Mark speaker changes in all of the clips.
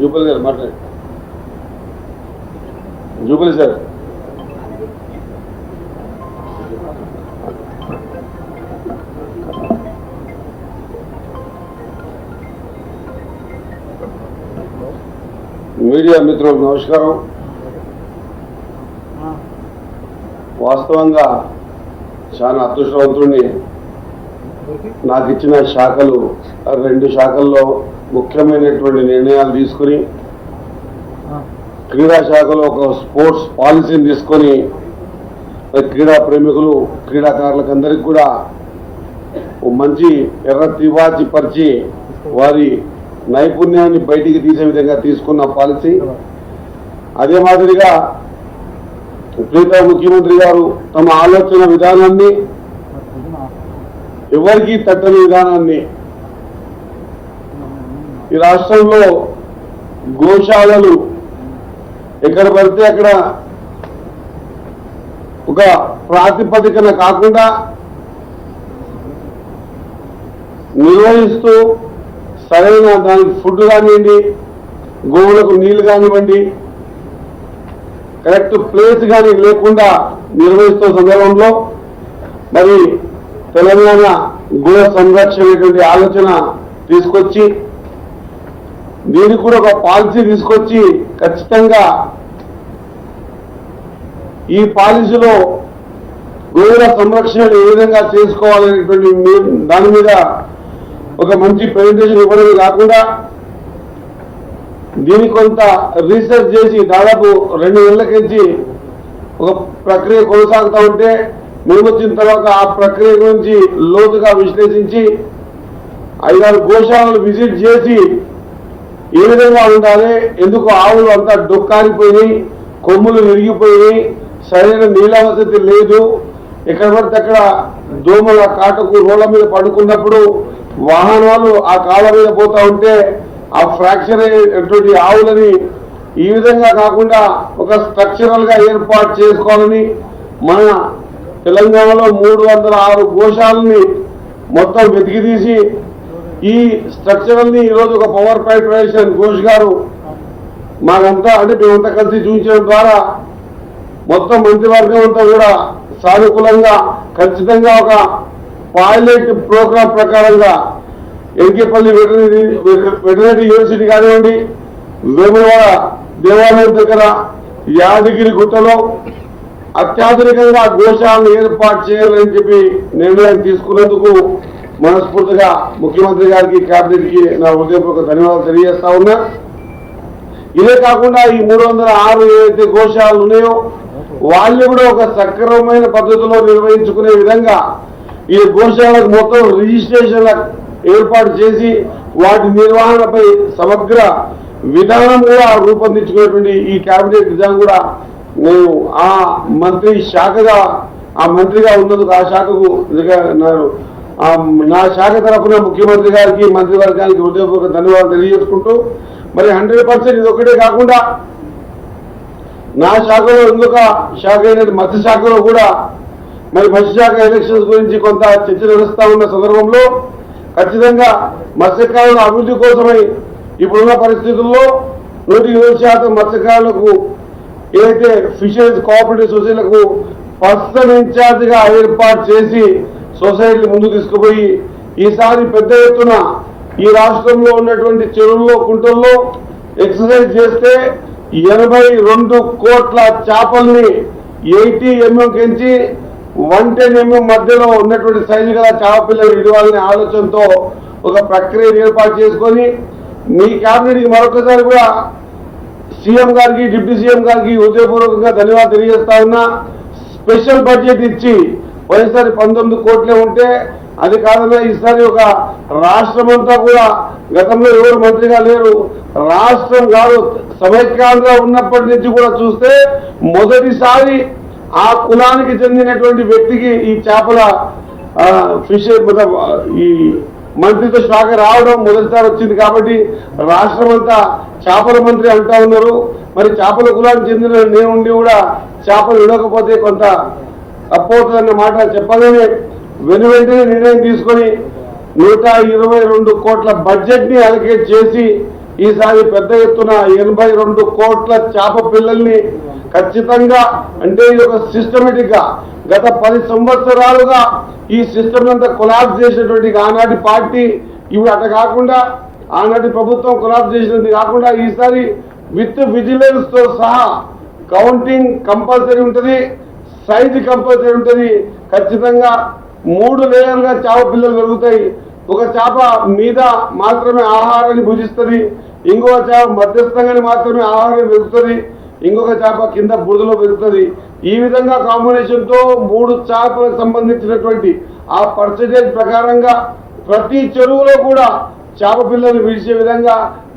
Speaker 1: జూపల్ గారు మాట్లాడు. Jupally sir. Media మిత్రులకు నమస్కారం. వాస్తవంగా చాలా అదృష్టవంతుడిని నాకు ఇచ్చిన శాఖలు రెండు శాఖల్లో ముఖ్యమైనటువంటి నిర్ణయాలు తీసుకుని క్రీడా శాఖలో ఒక స్పోర్ట్స్ పాలసీని తీసుకొని క్రీడా ప్రేమికులు క్రీడాకారులకు అందరికీ కూడా ఓ మంచి ఎర్ర తివాచి పరిచి వారి నైపుణ్యాన్ని బయటికి తీసే విధంగా తీసుకున్న పాలసీ. అదే మాదిరిగా ప్రీత ముఖ్యమంత్రి గారు తమ ఆలోచన విధానాన్ని ఎవరికి తట్టని విధానాన్ని ఈ రాష్ట్రంలో గోశాలలు ఎక్కడ పడితే అక్కడ ఒక ప్రాతిపదికన కాకుండా నిర్వహిస్తూ సరైన దానికి ఫుడ్ కానివ్వండి గోవులకు నీళ్ళు కానివ్వండి కరెక్ట్ ప్లేస్ కానీ లేకుండా నిర్వహిస్తున్న సందర్భంలో మరి తెలంగాణ గో సంరక్షణ ఆలోచన తీసుకొచ్చి దీనికి కూడా ఒక పాలసీ తీసుకొచ్చి ఖచ్చితంగా ఈ పాలసీలో గోవుల సంరక్షణ ఏ విధంగా చేసుకోవాలనేటువంటి దాని మీద ఒక మంచి ప్రజెంటేషన్ ఇవ్వడమే కాకుండా దీన్ని కొంత రీసెర్చ్ చేసి దాదాపు రెండు నెలలకించి ఒక ప్రక్రియ కొనసాగుతూ ఉంటే మేము వచ్చిన తర్వాత ఆ ప్రక్రియ గురించి లోతుగా విశ్లేషించి ఐదారు గోశాలను విజిట్ చేసి ఏ విధంగా ఉండాలి? ఎందుకు ఆవులు అంతా డొక్కారిపోయినాయి? కొమ్ములు విరిగిపోయినాయి? సరైన నీళ్ళ వసతి లేదు. ఎక్కడ పడితే అక్కడ దోమల కాటకు రోడ్ల మీద పడుకున్నప్పుడు వాహనాలు ఆ కాళ్ళ మీద పోతా ఉంటే ఆ ఫ్రాక్చర్ అయ్యేటువంటి ఆవులని ఈ విధంగా కాకుండా ఒక స్ట్రక్చరల్గా ఏర్పాటు చేసుకోవాలని మన తెలంగాణలో మూడు వందల ఆరు గోశాలని మొత్తం వెతికి తీసి ఈ స్ట్రక్చరల్ని ఈరోజు ఒక పవర్ పాయింట్ ప్రైవేటైజేషన్ ఘోష్ గారు మాకంతా అంటే మేమంతా కలిసి చూపించడం ద్వారా మొత్తం మంత్రివర్గం అంతా కూడా సానుకూలంగా ఖచ్చితంగా ఒక పైలట్ ప్రోగ్రాం ప్రకారంగా ఎన్కేపల్లి వెటరీ వెటరీ యూనివర్సిటీ కానివ్వండి వేములవాడ దేవాలయం దగ్గర యాదగిరి గుట్టలో అత్యాధునికంగా గోశాలను ఏర్పాటు చేయాలని చెప్పి నిర్ణయం తీసుకున్నందుకు మనస్ఫూర్తిగా ముఖ్యమంత్రి గారికి క్యాబినెట్కి కి నా హృదయపూర్వక ధన్యవాదాలు తెలియజేస్తా ఉన్నా. ఇదే కాకుండా ఈ మూడు వందల ఆరు ఏవైతే గోశాలు ఉన్నాయో వాళ్ళు కూడా ఒక సక్రమమైన పద్ధతిలో నిర్వహించుకునే విధంగా ఈ గోశాలకు మొత్తం రిజిస్ట్రేషన్ల ఏర్పాటు చేసి వాటి నిర్వహణపై సమగ్ర విధానం కూడా రూపొందించుకునేటువంటి ఈ కేబినెట్ విధానం కూడా నేను ఆ మంత్రి శాఖగా ఆ మంత్రిగా ఉన్నందుకు ఆ శాఖకు నేను నా- శాఖ తరఫున ముఖ్యమంత్రి గారికి మంత్రివర్గానికి హృదయపూర్వక ధన్యవాదాలు తెలియజేసుకుంటూ మరి హండ్రెడ్ పర్సెంట్ ఇది ఒకటే కాకుండా నా శాఖలో ఇంకొక శాఖ అయినది మత్స్య శాఖలో కూడా మరి మత్స్య శాఖ ఎలక్షన్స్ గురించి కొంత చర్చ నడుస్తూ ఉన్న సందర్భంలో ఖచ్చితంగా మత్స్యకారుల అభివృద్ధి కోసమై ఇప్పుడున్న పరిస్థితుల్లో నూటి ఇరవై శాతం మత్స్యకారులకు ఏదైతే ఫిషరీస్ కోఆపరేటివ్ సొసైటీలకు పర్సన్ ఇన్ఛార్జ్గా ఏర్పాటు చేసి సొసైటీ ముందు తీసుకుపోయి ఈసారి పెద్ద ఎత్తున ఈ రాష్ట్రంలో ఉన్నటువంటి చెరువుల్లో కుంటల్లో ఎక్సర్సైజ్ చేస్తే ఎనభై రెండు కోట్ల చేపల్ని ఎయిటీ ఎంఎం కించి వన్ టెన్ ఎంఎం మధ్యలో ఉన్నటువంటి సైజు గల చేప ఇవ్వాలనే ఆలోచనతో ఒక ప్రక్రియ ఏర్పాటు చేసుకొని మీ క్యాబినెట్కి మరొకసారి కూడా సీఎం గారికి డిప్యూటీ సీఎం గారికి హృదయపూర్వకంగా ధన్యవాదాలు తెలియజేస్తా ఉన్నా. స్పెషల్ బడ్జెట్ ఇచ్చి పోయినసారి పంతొమ్మిది కోట్లే ఉంటే అది కాదన్నా ఈసారి ఒక రాష్ట్రం అంతా కూడా గతంలో ఎవరు మంత్రిగా లేరు. రాష్ట్రం కాదు సమైక్యాంధ్ర ఉన్నప్పటి నుంచి కూడా చూస్తే మొదటిసారి ఆ కులానికి చెందినటువంటి వ్యక్తికి ఈ చేపల ఫిష్ ఈ మంత్రితో శాఖ రావడం మొదటిసారి వచ్చింది కాబట్టి రాష్ట్రం అంతా చేపల మంత్రి అంటా ఉన్నారు. మరి చేపల కులానికి చెందిన నేను ఉండి కూడా చేపలు విడవకపోతే కొంత తప్పవుతుందన్న మాట చెప్పగానే వెను వెంటనే నిర్ణయం తీసుకొని నూట ఇరవై రెండు కోట్ల బడ్జెట్ని అలకేట్ చేసి ఈసారి పెద్ద ఎత్తున ఎనభై రెండు కోట్ల చేప పిల్లల్ని ఖచ్చితంగా అంటే ఇది ఒక సిస్టమేటిక్గా గత పది సంవత్సరాలుగా ఈ సిస్టమ్ అంతా కొలాబ్స్ చేసినటువంటి ఆనాటి పార్టీ ఇవి అట కాకుండా ఆనాటి ప్రభుత్వం కొలాబ్స్ చేసినది కాకుండా ఈసారి విత్ విజిలెన్స్తో సహా కౌంటింగ్ కంపల్సరీ ఉంటుంది. సైజ్ కంపల్సరీ ఉంటుంది ఖచ్చితంగా మూడు లేయర్గా చేప పిల్లలు పెరుగుతాయి. ఒక చేప మీద మాత్రమే ఆహారాన్ని భుజిస్తుంది ఇంకొక చేప మధ్యస్థంగానే మాత్రమే ఆహారం పెరుగుతుంది ఇంకొక చేప కింద బురదలో పెరుగుతుంది ఈ విధంగా కాంబినేషన్తో మూడు చేపలకు సంబంధించినటువంటి ఆ పర్సంటేజ్ ప్రకారంగా ప్రతి చెరువులో కూడా చేప పిల్లలు విడిచే విధంగా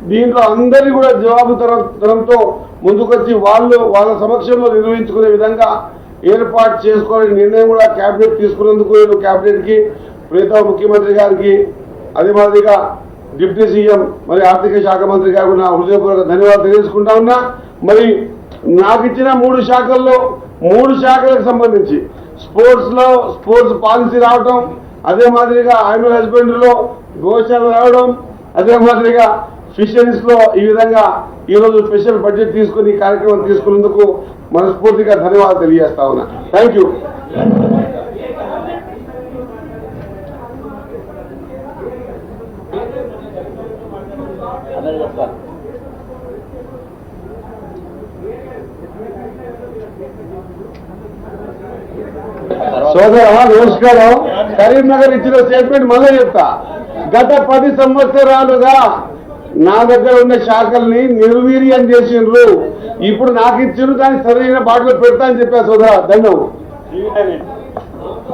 Speaker 1: దీంట్లో అందరినీ కూడా జవాబుదారంతో ముందుకొచ్చి వాళ్ళు వాళ్ళ సమక్షంలో నిర్వహించుకునే విధంగా ఏర్పాటు చేసుకోవాలని నిర్ణయం కూడా కేబినెట్ తీసుకున్నందుకు నేను కేబినెట్ ప్రీతం ముఖ్యమంత్రి గారికి అదే మాదిరిగా డిప్యూటీ సీఎం మరి ఆర్థిక శాఖ మంత్రి గారు నా హృదయపూర్వక ధన్యవాదాలు తెలియజేసుకుంటా ఉన్నా. మరి నాకు ఇచ్చిన మూడు శాఖల్లో మూడు శాఖలకు సంబంధించి స్పోర్ట్స్లో స్పోర్ట్స్ పాలసీ రావడం అదే మాదిరిగా యాన్యువల్ హస్బెండ్లో గోశాల రావడం అదే మాదిరిగా ఫిషరీస్లో ఈ విధంగా ఈ రోజు స్పెషల్ బడ్జెట్ తీసుకుని కార్యక్రమం తీసుకున్నందుకు మనస్ఫూర్తిగా ధన్యవాదాలు తెలియజేస్తా ఉన్నా. థ్యాంక్ యూ సోదర నమస్కారం. కరీంనగర్ ఇచ్చిన స్టేట్మెంట్ మళ్ళీ చెప్తా. గత పది సంవత్సరాలుగా నా దగ్గర ఉన్న శాఖల్ని నిర్వీర్యం చేసిండ్రు. ఇప్పుడు నాకు ఇచ్చిన దాన్ని సరైన బాటలో పెడతా అని చెప్పా సోదర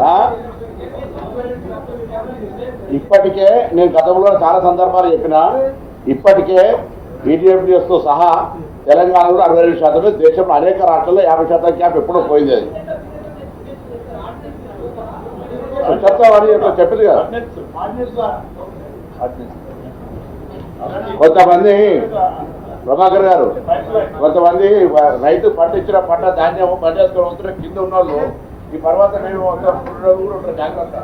Speaker 2: ఆ? ఇప్పటికే నేను గతంలో చాలా సందర్భాలు చెప్పిన ఇప్పటికే ఈటీఎఫ్డిఎస్తో సహా తెలంగాణలో అరవై రెండు శాతం దేశంలో అనేక రాష్ట్రాల్లో యాభై శాతం క్యాప్ ఎప్పుడో పోయింది అది. చెప్తామని చెప్పింది కదా. కొంతమంది ప్రభాకర్ గారు కొంతమంది రైతు పండించిన పంట ధాన్యం పండేసుకొని వస్తున్న కింద ఉన్న వాళ్ళు ఈ పర్వత మేము జాగ్రత్త.